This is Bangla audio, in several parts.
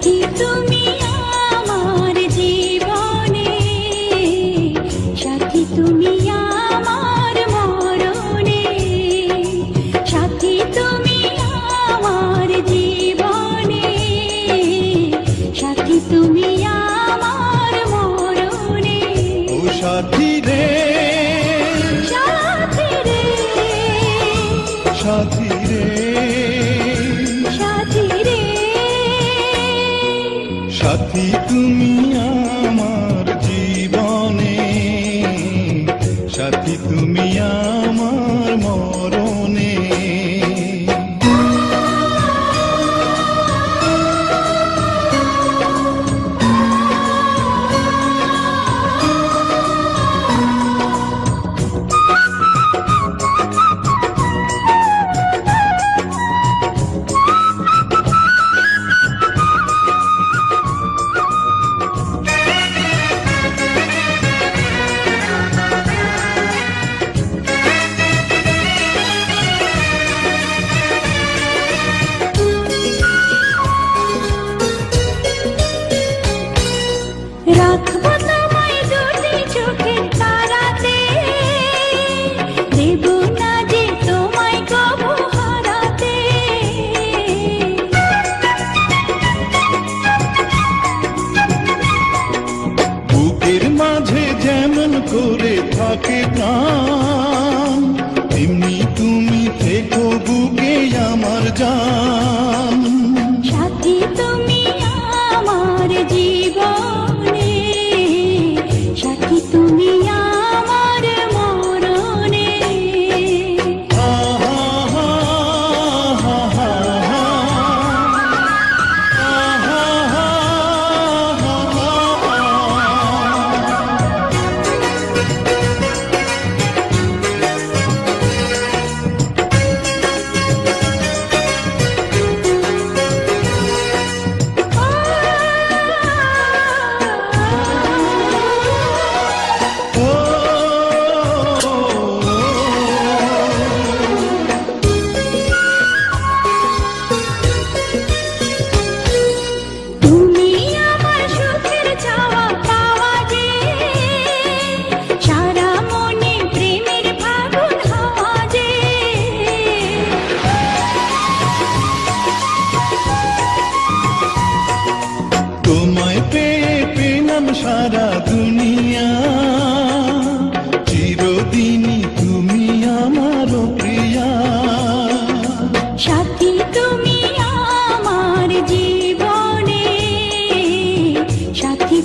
keep to. সাথী তুমি আমার মরণে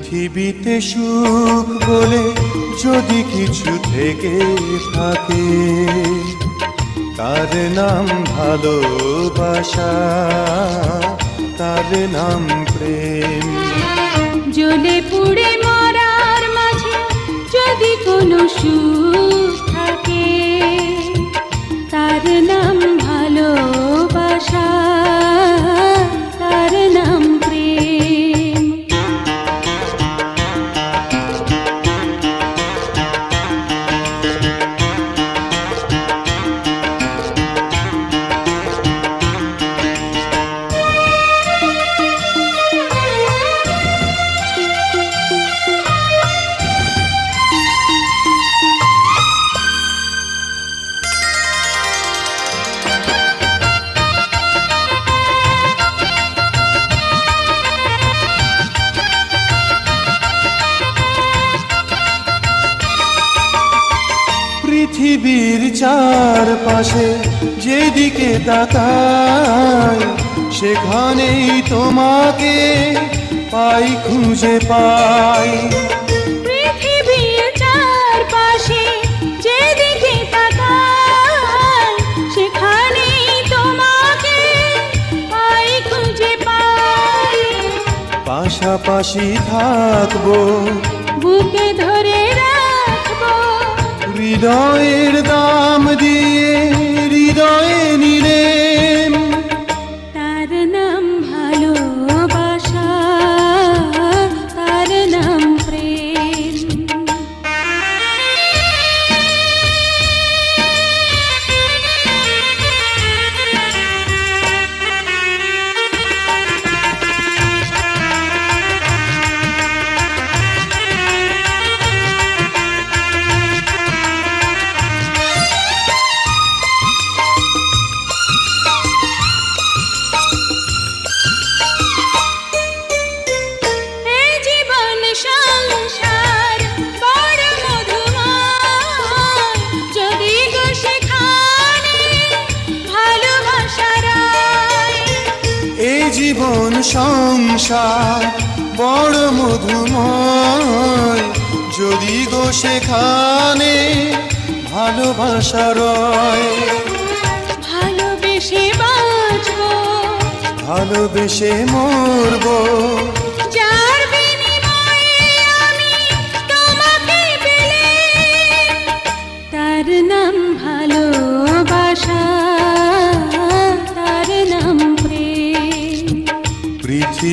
পৃথিবীতে সুখ বলে যদি কিছু থেকে থাকে, তার নাম ভালোবাসা, তার নাম প্রেম। জ্বলে পুড়ে মরার মাঝে যদি কোনো সুখ তাকাই সেখানেই তোমাকে পাই খুঁজে পাই। পাশাপাশি থাকব বুকে ধরে রাখব। হৃদয়ের দাম দিয়ে হৃদয়ে নিরে জীবন সংসার বড় মধুময়। যদি গো সেখানে ভালোবাসা রয় ভালোবেসে বাঁচবো। ভালোবেসে মরবো।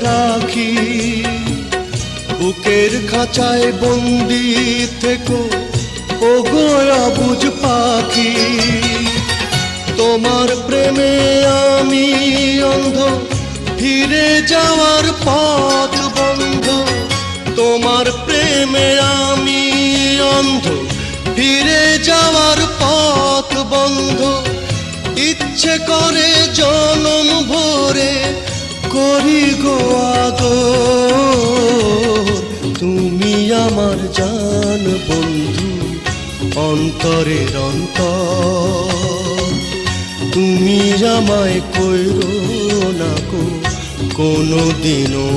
রাখি। বুকের খাঁচায় বন্দি থেকো। ও গোয়া বুঝ পাখি, তোমার প্রেমে আমি অন্ধ। ফিরে যাওয়ার পথ বন্ধ। তোমার প্রেমে আমি অন্ধ। ফিরে যাওয়ার পথ বন্ধ। ইচ্ছে করে জনম ভরে করি গো আদর। তুমি আমার জান বন্ধু, অন্তরের অন্তর। তুমি আমায় কইরো না কোনো দিনও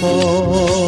পর।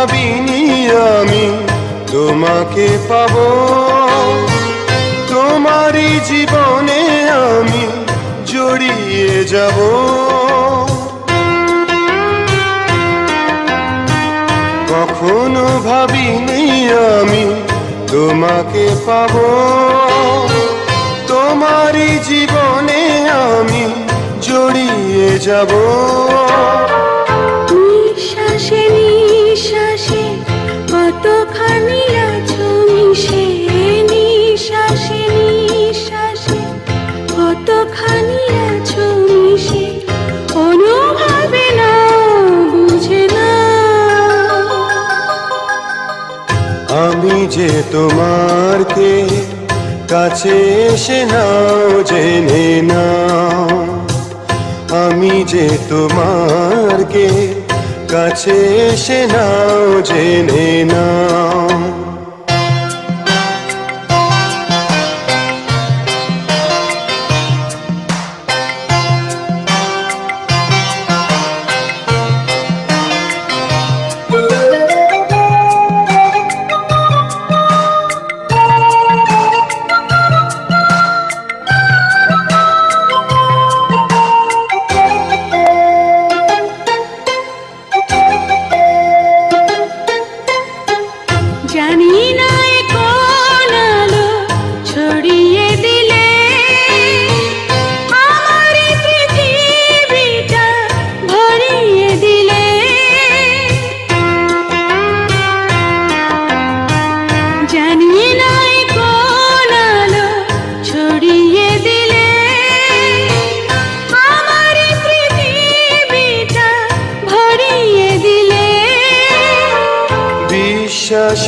ভাবিনি আমি, তোমাকে পাব। তোমারই জীবনে আমি জড়িয়ে যাব। কখনো ভাবিনি আমি তোমাকে পাব। তোমারই জীবনে আমি জড়িয়ে যাব। এসে নাও জেনে না আমি যে তোমার কে কাছে এসে নাও জেনে নাও।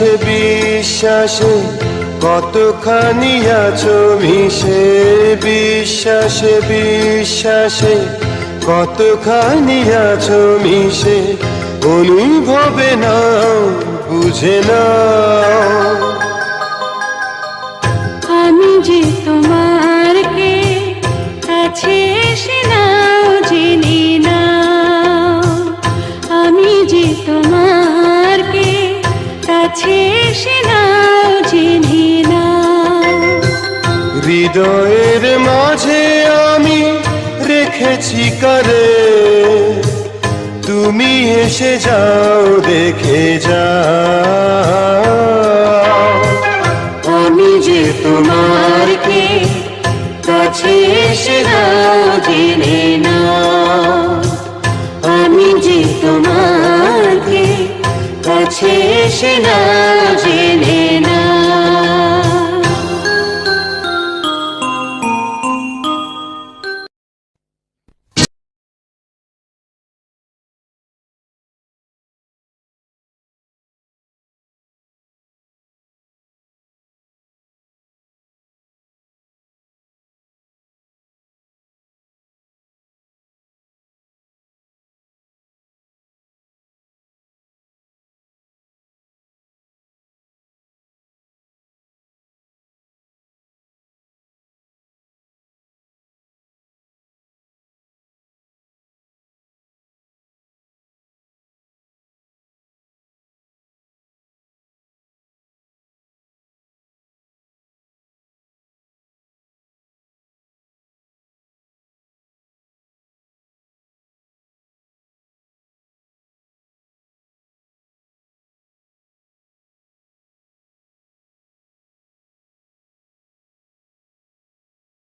বিশ্বাসে বিশ্বাসে, কতখানি আছো মিশে? বিশ্বাসে বিশ্বাসে, কতখানি আছো মিশে? অনুভবে না বুঝে না আমি যে তোমার হৃদয়ের মাঝে আমি রেখেছি কারে। তুমি এসে যাও, দেখে যাও। আমি যে তোমার কে, কাছে এসে নাও জেনে নাও। আমি যে তোমার কে, কাছে এসে জেনে